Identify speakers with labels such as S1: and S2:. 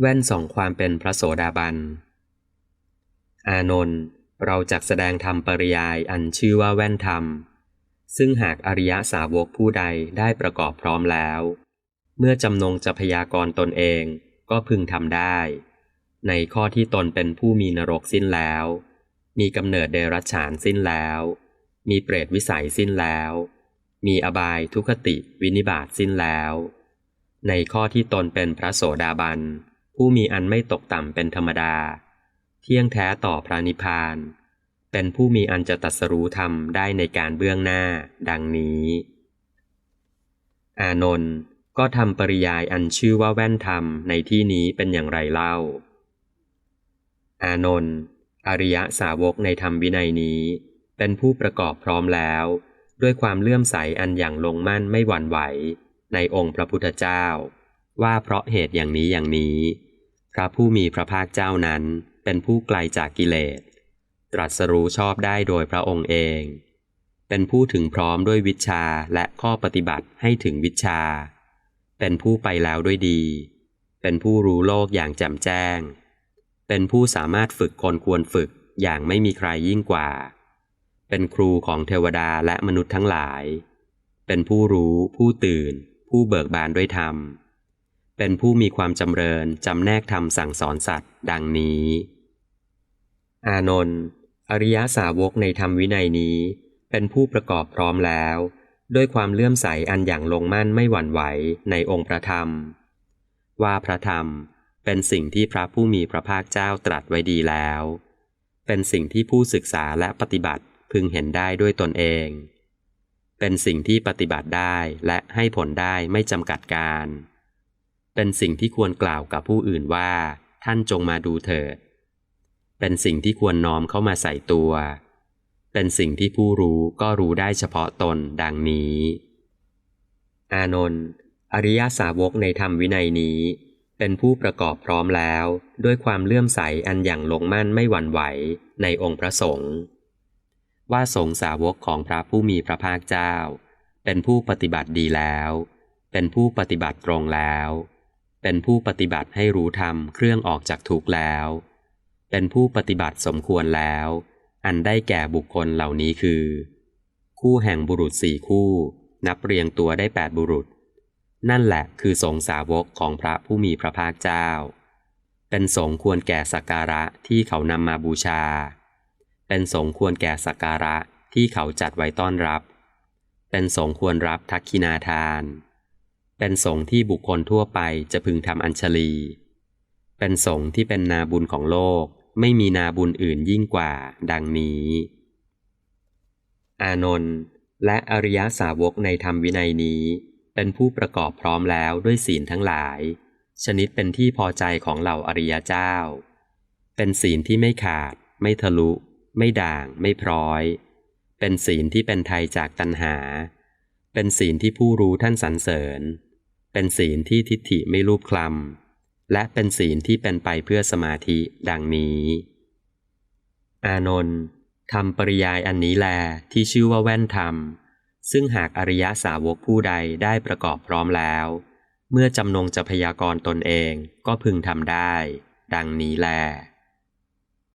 S1: แว่นส่องความเป็นพระโสดาบัน อานนท์เราจักแสดงธรรมปริยายอันชื่อว่าแว่นธรรม ซึ่งหากอริยสาวกผู้ใดได้ประกอบพร้อมแล้ว เมื่อจำนงจะพยากรตนเองก็พึงทำได้ ในข้อที่ตนเป็นผู้มีนรกสิ้นแล้ว มีกำเนิดเดรัจฉานสิ้นแล้ว มีเปรตวิสัยสิ้นแล้ว มีอบายทุคติวินิบาตสิ้นแล้ว ในข้อที่ตนเป็นพระโสดาบัน ผู้มีอันไม่ตกต่ำเป็นธรรมดา เที่ยงแท้ต่อพระนิพพาน เป็นผู้มีอันจะตัดสรู้ธรรมได้ในการเบื้องหน้า ดังนี้ อานนท์ก็ทำปริยายอันชื่อว่าแว่นธรรมในที่นี้เป็นอย่างไรเล่า อานนท์อริยะสาวกในธรรมวินัยนี้ เป็นผู้ประกอบพร้อมแล้ว ด้วยความเลื่อมใสอันอย่างลงมั่นไม่หวั่นไหว ในองค์พระพุทธเจ้า ว่าเพราะเหตุอย่างนี้อย่างนี้ ระผู้มีพระภาคเจ้านั้นเป็นผู้ไกลจากกิเลส ตรัสรู้ชอบได้โดยพระองค์เอง เป็นผู้ถึงพร้อมด้วยวิชาและข้อปฏิบัติให้ถึงวิชา เป็นผู้ไปแล้วด้วยดี เป็นผู้รู้โลกอย่างแจ่มแจ้ง เป็นผู้สามารถฝึกคนควรฝึกอย่างไม่มีใครยิ่งกว่า เป็นครูของเทวดาและมนุษย์ทั้งหลาย เป็นผู้รู้ ผู้ตื่น ผู้เบิกบานด้วยธรรม เป็นผู้มีความจำเริญจำแนกธรรมสั่งสอนสัตว์ ดังนี้ อานนท์อริยสาวกในธรรมวินัยนี้ เป็นผู้ประกอบพร้อมแล้ว ด้วยความเลื่อมใสอันอย่างลงมั่นไม่หวั่นไหวในองค์พระธรรม ว่าพระธรรมเป็นสิ่งที่พระผู้มีพระภาคเจ้าตรัสไว้ดีแล้ว เป็นสิ่งที่ผู้ศึกษาและปฏิบัติพึงเห็นได้ด้วยตนเอง เป็นสิ่งที่ปฏิบัติได้และให้ผลได้ไม่จำกัดการ เป็นสิ่งที่ควรกล่าวกับผู้อื่นว่า ท่านจงมาดูเถิด เป็นสิ่งที่ควรน้อมเข้ามาใส่ตัว เป็นสิ่งที่ผู้รู้ก็รู้ได้เฉพาะตนดังนี้ อานนท์อริยสาวกในธรรมวินัยนี้ เป็นผู้ประกอบพร้อมแล้ว ด้วยความเลื่อมใสอันอย่างลงมั่นไม่หวั่นไหวในองค์พระสงฆ์ว่าสงสาวกของพระผู้มีพระภาคเจ้า เป็นผู้ปฏิบัติดีแล้ว เป็นผู้ปฏิบัติตรงแล้ว เป็นผู้ปฏิบัติให้รู้ธรรมเครื่องออกจากทุกข์แล้ว เป็นผู้ปฏิบัติสมควรแล้ว อันได้แก่บุคคลเหล่านี้คือ คู่แห่งบุรุษสี่คู่ นับเรียงตัวได้แปดบุรุษ นั่นแหละคือสงสาวกของพระผู้มีพระภาคเจ้า เป็นสงควรแก่สักการะที่เขานำมาบูชา เป็นสงควรแก่สักการะที่เขาจัดไว้ต้อนรับ เป็นสงควรรับทักขินาทาน เป็นสงฆ์ที่บุคคลทั่วไปจะพึงทำอัญชลี เป็นสงฆ์ที่เป็นนาบุญของโลก ไม่มีนาบุญอื่นยิ่งกว่า ดังนี้ อานนท์และอริยสาวกในธรรมวินัยนี้ เป็นผู้ประกอบพร้อมแล้วด้วยศีลทั้งหลาย ชนิดเป็นที่พอใจของเหล่าอริยเจ้า เป็นศีลที่ไม่ขาด ไม่ทะลุ ไม่ด่าง ไม่พร้อย เป็นศีลที่เป็นไทยจากตัณหา เป็นศีลที่ผู้รู้ท่านสรรเสริญ เป็นศีลที่ทิฏฐิไม่รูปคลำและเป็นศีลที่เป็นไปเพื่อสมาธิดังนี้ อานนท์ทำปริยายอันนี้แลที่ชื่อว่าแว่นธรรม ซึ่งหากอริยสาวกผู้ใดได้ประกอบพร้อมแล้ว เมื่อจำนงจะพยากรณ์ตนเองก็พึงทำได้ ดังนี้แล